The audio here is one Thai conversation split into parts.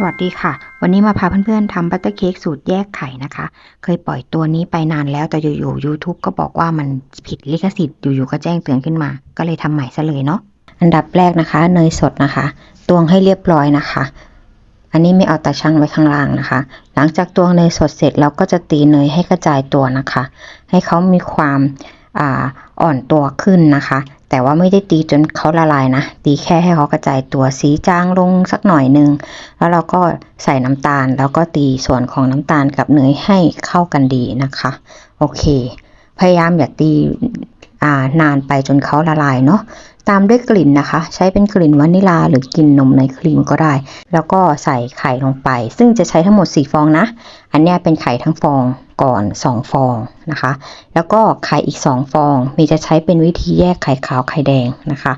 สวัสดีค่ะ วันนี้มาพาเพื่อนๆทำบัตเตอร์เค้กสูตรแยกไข่นะคะ เคยปล่อยตัวนี้ไปนานแล้วแต่อยู่ๆ YouTube ก็บอกว่ามันผิดลิขสิทธิ์อยู่ๆ ก็แจ้งเตือนขึ้นมา ก็เลยทำใหม่ซะเลยเนาะอันดับแรกนะคะ เนยสดนะคะ ตวงให้เรียบร้อยนะคะ อันนี้ไม่เอาตาช่างไว้ข้างล่างนะคะ หลังจากตวงเนยสดเสร็จเราก็จะตีเนยให้กระจายตัวนะคะ ให้เขามีความอ่อ่อนตัวขึ้นนะคะ แต่ว่าไม่ได้ตีจนเขาละลายนะ ตีแค่ให้เขากระจายตัวสีจางลงสักหน่อยหนึ่ง แล้วเราก็ใส่น้ำตาล แล้วก็ตีส่วนของน้ำตาลกับเนยให้เข้ากันดีนะคะ โอเค พยายามอย่าตี นานไปจนเขาละลายเนาะตามด้วยกลิ่นนะคะ ใช้เป็นกลิ่นวานิลาหรือกลิ่นนมในครีมก็ได้ แล้วก็ใส่ไข่ลงไป ซึ่งจะใช้ทั้งหมด 4 ฟองนะ อันนี้เป็นไข่ทั้งฟองก่อน 2 ฟองนะคะ แล้วก็ไข่อีก 2 ฟอง มีจะใช้เป็นวิธีแยกไข่ขาวไข่แดงนะคะ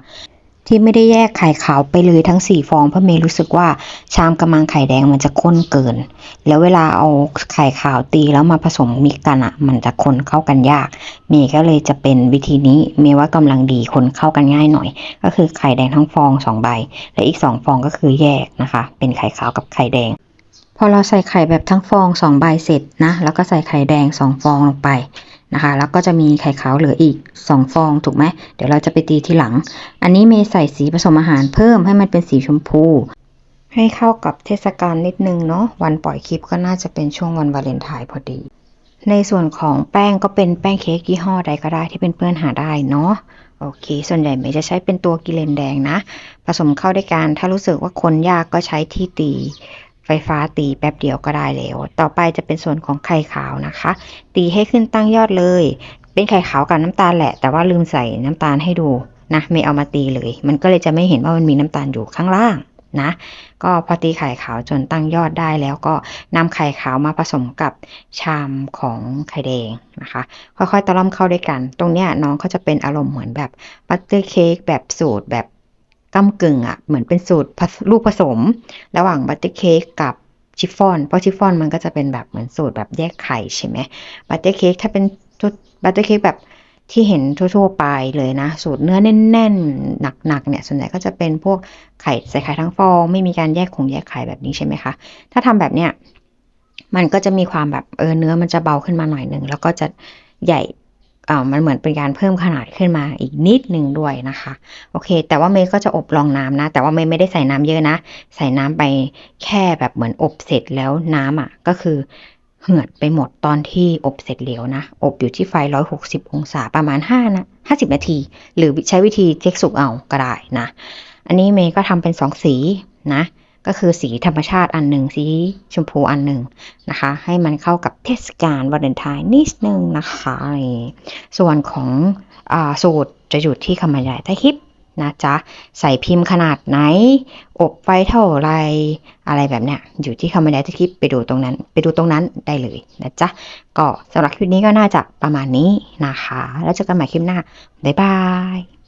ที่ไม่ได้แยกไข่ขาวไปเลยทั้ง4ฟองเพราะเมย์รู้สึกว่าชามกระมังไข่แดงมันจะข้นเกิน แล้วเวลาเอาไข่ขาวตีแล้วมาผสมมิกกันอะ่ะ มันจะคนเข้ากันยาก เมย์ก็เลยจะเป็นวิธีนี้เมย์ว่ากำลังดีคนเข้ากันง่ายหน่อย ก็คือไข่แดงทั้งฟองสองใบ และอีกสองฟองก็คือแยกนะคะ เป็นไข่ขาวกับไข่แดงพอเราใส่ไข่แบบทั้งฟองสองใบเสร็จนะ แล้วก็ใส่ไข่แดงสองฟองลงไป นะคะ แล้วก็จะมีไข่ขาวเหลืออีกสองฟองถูกไหมเดี๋ยวเราจะไปตีทีหลัง อันนี้เมย์ใส่สีผสมอาหารเพิ่มให้มันเป็นสีชมพู ให้เข้ากับเทศกาลนิดนึงเนาะวันปล่อยคลิปก็น่าจะเป็นช่วงวันวาเลนไทน์พอดี ในส่วนของแป้งก็เป็นแป้งเค้กยี่ห้อใดก็ได้ที่เป็นเพื่อนหาได้เนาะโอเค ส่วนใหญ่เมย์จะใช้เป็นตัวกิเลนแดงนะ ผสมเข้าด้วยกัน ถ้ารู้สึกว่าคนยากก็ใช้ที่ตี ฟฟ้าตีแป๊บเดียวก็ได้แล้ว ต่อไปจะเป็นส่วนของไข่ขาวนะคะ ตีให้ขึ้นตั้งยอดเลย เป็นไข่ขาวกับน้ำตาลแหละ แต่ว่าลืมใส่น้ำตาลให้ดูนะไม่เอามาตีเลย มันก็เลยจะไม่เห็นว่ามันมีน้ำตาลอยู่ข้างล่างนะ ก็พอตีไข่ขาวจนตั้งยอดได้แล้วก็นำไข่ขาวมาผสมกับชามของไข่แดงนะคะ ค่อยๆตะล่อมเข้าด้วยกัน ตรงเนี้ยน้องเขาจะเป็นอารมณ์เหมือนแบบบัตเตอร์เค้กแบบสูตรแบบ ก้ากึ่งอะ่ะเหมือนเป็นสูตรลูกผสม ระหว่างบัตเตอร์เค้กกับชิฟฟ่อน เพราะชิฟฟ่อนมันก็จะเป็นแบบเหมือนสูตรแบบแยกไข่ใช่ไหมบัตเตอร์เค้กถ้าเป็นบัตเตอร์เค้กแบบที่เห็นทั่วๆไปเลยนะ สูตรเนื้อแน่นๆ หนักๆเนี่ยส่วนใหญ่ก็จะเป็นพวกไข่ใส่ไข่ทั้งฟอง ไม่มีการแยกขงแยกไข่แบบนี้ใช่ไหมคะถ้าทำแบบเนี้ยมันก็จะมีความแบบเออเนื้อมันจะเบาขึ้นมาหน่อยหนึ่งแล้วก็จะใหญ่ อ่ามันเหมือนเป็นการเพิ่มขนาดขึ้นมาอีกนิดหนึ่งด้วยนะคะ โอเค แต่ว่าเมย์ก็จะอบรองน้ำนะ แต่ว่าเมย์ไม่ได้ใส่น้ำเยอะนะ ใส่น้ำไปแค่แบบเหมือนอบเสร็จแล้วน้ำอะ ก็คือเหือดไปหมดตอนที่อบเสร็จแล้วนะ อบอยู่ที่ไฟ 160 องศาประมาณ5นะ50 นาที หรือใช้วิธีเช็คสุกเอาก็ได้นะ อันนี้เมย์ก็ทำเป็น 2 สีนะ ก็คือสีธรรมชาติอันหนึ่งสีชมพูอันหนึ่งนะคะ ให้มันเข้ากับเทศกาลวาเลนไทน์นิดนึงนะคะส่วนของอสูตรจะอยู่ที่คำบรรยายใต้คลิปนะจ๊ะใส่พิมพ์ขนาดไหน อบไฟเท่าไรอะไรแบบเนี้ยอยู่ที่คำบรรยายใต้คลิปไปดูตรงนั้น ไปดูตรงนั้นได้เลยนะจ๊ะก็สำหรับคลิปนี้ก็น่าจะประมาณนี้นะคะ แล้วเจอกันใหม่คลิปหน้าบ๊ายบาย